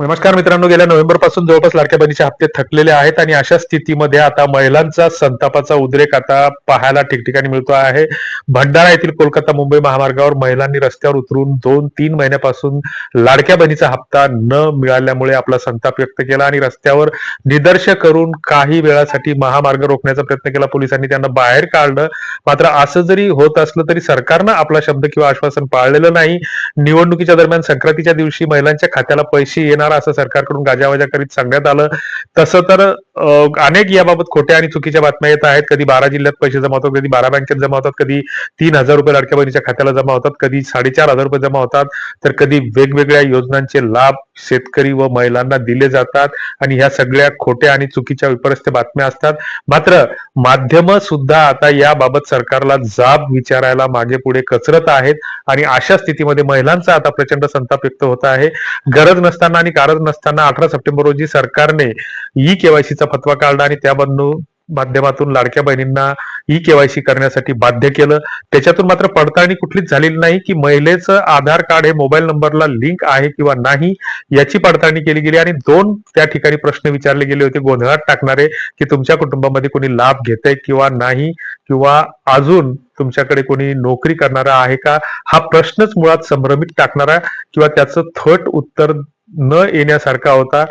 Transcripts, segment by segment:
नमस्कार मित्रांनो गेल्या नोव्हेंबरपासून जवळपास लाडक्या बहिणीचे हप्ते थकलेले आहेत आणि अशा स्थितीमध्ये आता महिलांचा संतापाचा उद्रेक आता पाहायला ठिकठिकाणी मिळतो आहे. भंडारा येथील कोलकाता मुंबई महामार्गावर महिलांनी रस्त्यावर उतरून दोन तीन महिन्यापासून लाडक्या बहिणीचा हप्ता न मिळाल्यामुळे आपला संताप व्यक्त केला आणि रस्त्यावर निदर्श करून काही वेळासाठी महामार्ग रोखण्याचा प्रयत्न केला. पोलिसांनी त्यांना बाहेर काढलं. मात्र असं जरी होत असलं तरी सरकारनं आपला शब्द किंवा आश्वासन पाळलेलं नाही. निवडणुकीच्या दरम्यान संक्रांतीच्या दिवशी महिलांच्या खात्याला पैसे येणार असं सरकारकडून गाजावाजा करीत सांगण्यात आलं. तसं तर अनेक याबाबत खोट्या आणि चुकीच्या बातम्या येत आहेत. कधी बारा जिल्ह्यात पैसे जमा होतात कधी बारा बँकेत जमा होतात कधी तीन हजार रुपये लाडक्या बहिणीच्या खात्याला जमा होतात कधी साडेचार हजार रुपये जमा होतात. तर कधी वेगवेगळ्या योजनांचे लाभ शेतकरी व महिलांना दिले जातात आणि ह्या सगळ्या खोट्या आणि चुकीच्या विपरस्त बातम्या असतात. मात्र माध्यम सुद्धा आता याबाबत सरकारला जाब विचारायला मागे पुढे कचरत आहेत आणि अशा स्थितीमध्ये महिलांचा आता प्रचंड संताप व्यक्त होत आहे. गरज नसताना आणि कारण नसताना अठरा सप्टेंबर रोजी सरकारने ई केवायसीचा फतवा काढला आणि त्यामधून माध्यमातून लाडक्या बहिणींना ई केवायसी करण्यासाठी बाध्य केलं. त्याच्यातून मात्र पडताळणी कुठलीच झालेली नाही की महिलेचं आधार कार्ड हे मोबाईल नंबरला लिंक आहे किंवा नाही याची पडताळणी केली गेली आणि दोन त्या ठिकाणी प्रश्न विचारले गेले होते. गोंधळात टाकणारे की तुमच्या कुटुंबामध्ये कोणी लाभ घेत किंवा नाही? किंवा अजून तुमच्याकडे कोणी नोकरी करणारा आहे का? हा प्रश्नच मुळात संभ्रमित टाकणारा किंवा त्याचं थट उत्तर न येण्यासारखा होता.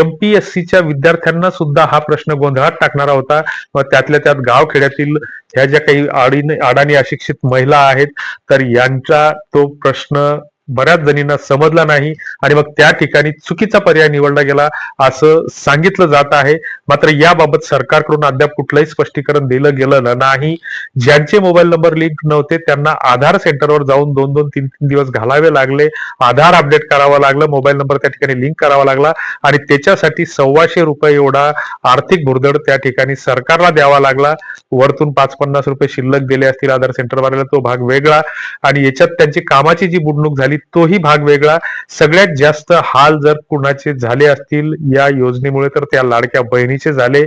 एमपीएससीच्या विद्यार्थ्यांना सुद्धा हा प्रश्न गोंधळात टाकणारा होता. व त्यातल्या त्यात गावखेड्यातील ह्या ज्या काही आडीने अडाणी अशिक्षित महिला आहेत तर यांचा तो प्रश्न बऱ्याच जणींना समजला नाही आणि मग त्या ठिकाणी चुकीचा पर्याय निवडला गेला असं सांगितलं जात आहे. मात्र याबाबत सरकारकडून अद्याप कुठलंही स्पष्टीकरण दिलं गेलं नाही. ज्यांचे मोबाईल नंबर लिंक नव्हते त्यांना आधार सेंटरवर जाऊन दोन दोन तीन तीन दिवस घालावे लागले. आधार अपडेट करावं लागलं मोबाईल नंबर त्या ठिकाणी लिंक करावा लागला आणि त्याच्यासाठी सव्वाशे रुपये एवढा आर्थिक भुर्दड त्या ठिकाणी सरकारला द्यावा लागला. वरतून पाच पन्नास रुपये शिल्लक दिले असतील आधार सेंटरवाल्याला तो भाग वेगळा आणि याच्यात त्यांची कामाची जी बुडणूक झाली तोही भाग वेगळा. सगळ्यात जास्त हाल जर कुणाचे झाले असतील या योजनेमुळे तर त्या लाडक्या बहिणीचे झाले.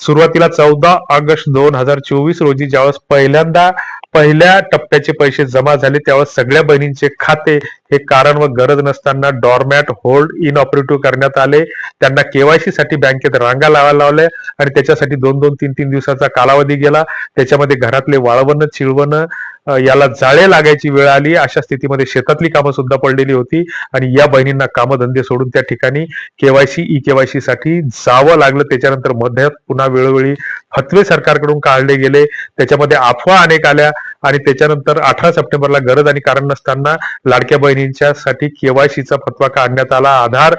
सुरुवातीला चौदा ऑगस्ट दोन हजार चोवीस रोजी ज्यावेळेस पहिल्यांदा पहिल्या टप्प्याचे पैसे जमा झाले त्यावेळेस सगळ्या बहिणींचे खाते हे कारण व गरज नसताना डॉरमॅट होल्ड इन ऑपरेटिव्ह करण्यात आले. त्यांना केवायसी साठी बँकेत रांगा लावायला लावल्या आणि त्याच्यासाठी दोन दोन तीन तीन दिवसाचा कालावधी गेला. त्याच्यामध्ये घरातले वाळवणं चिळवणं याला जाळे लागायची वेळ आली. अशा स्थितीमध्ये शेतातली कामं सुद्धा पडलेली होती आणि या बहिणींना कामधंदे सोडून त्या ठिकाणी केवायसी ई केवायसी साठी जावं लागलं. त्याच्यानंतर मध्यात पुन्हा वेळोवेळी हतवे सरकारकडून काढले गेले. त्याच्यामध्ये अफवा अनेक आल्या. आणि त्याच्यानंतर अठरा सप्टेंबरला गरज आणि कारण नसताना लाडक्या बहिणींच्या साठी केवायसीचा फतवा काढण्यात आला. आधार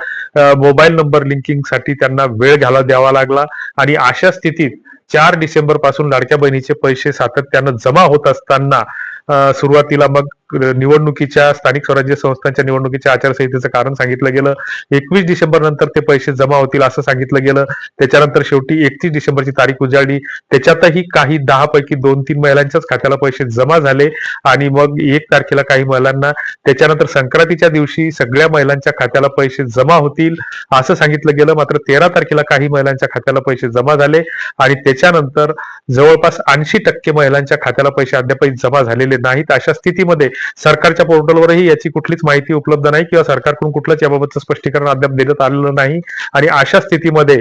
मोबाईल नंबर लिंकिंगसाठी त्यांना वेळ घाला द्यावा लागला. आणि अशा स्थितीत चार डिसेंबरपासून लाडक्या बहिणीचे पैसे सातत्यानं जमा होत असताना सुरुवातीला मग निवडणुकीच्या स्थानिक स्वराज्य संस्थांच्या निवडणुकीच्या आचारसंहितेचं कारण सांगितलं गेलं. एकवीस डिसेंबर नंतर ते पैसे जमा होतील असं सांगितलं गेलं. त्याच्यानंतर शेवटी एकतीस डिसेंबरची तारीख उजाडली त्याच्यातही काही दहा पैकी दोन तीन महिलांच्याच खात्याला पैसे जमा झाले आणि मग एक तारखेला काही महिलांना त्याच्यानंतर संक्रांतीच्या दिवशी सगळ्या महिलांच्या खात्याला पैसे जमा होतील असं सांगितलं गेलं. मात्र तेरा तारखेला काही महिलांच्या खात्याला पैसे जमा झाले आणि त्याच्यानंतर जवळपास ऐंशी टक्के महिलांच्या खात्याला पैसे अद्यापही जमा झालेले नाहीत अशा स्थितीमध्ये सरकारच्या पोर्टलवरही याची कुठलीच माहिती उपलब्ध नाही किंवा सरकारकडून कुठलंच याबाबतचं स्पष्टीकरण अद्याप देण्यात आलेलं नाही. आणि अशा स्थितीमध्ये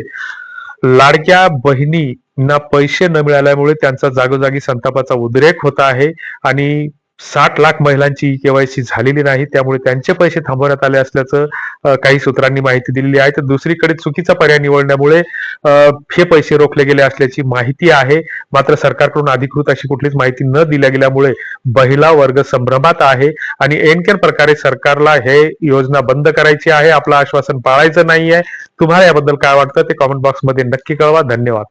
लाडक्या बहिणींना पैसे न मिळाल्यामुळे त्यांचा जागोजागी संतापाचा उद्रेक होत आहे. आणि साठ लाख महिलांची केवायसी झालेली नाही त्यामुळे त्यांचे पैसे थांबवण्यात आले असल्याचं काही सूत्रांनी माहिती दिलेली आहे. तर दुसरीकडे चुकीचा पर्याय निवडण्यामुळे हे पैसे रोखले गेले असल्याची माहिती आहे. मात्र सरकारकडून अधिकृत अशी कुठलीच माहिती न दिल्या गेल्यामुळे महिला वर्ग संभ्रमात आहे आणि एनकेर प्रकारे सरकारला हे योजना बंद करायची आहे आपलं आश्वासन पाळायचं नाहीये. तुम्हाला याबद्दल काय वाटतं ते कॉमेंट बॉक्समध्ये नक्की कळवा. धन्यवाद.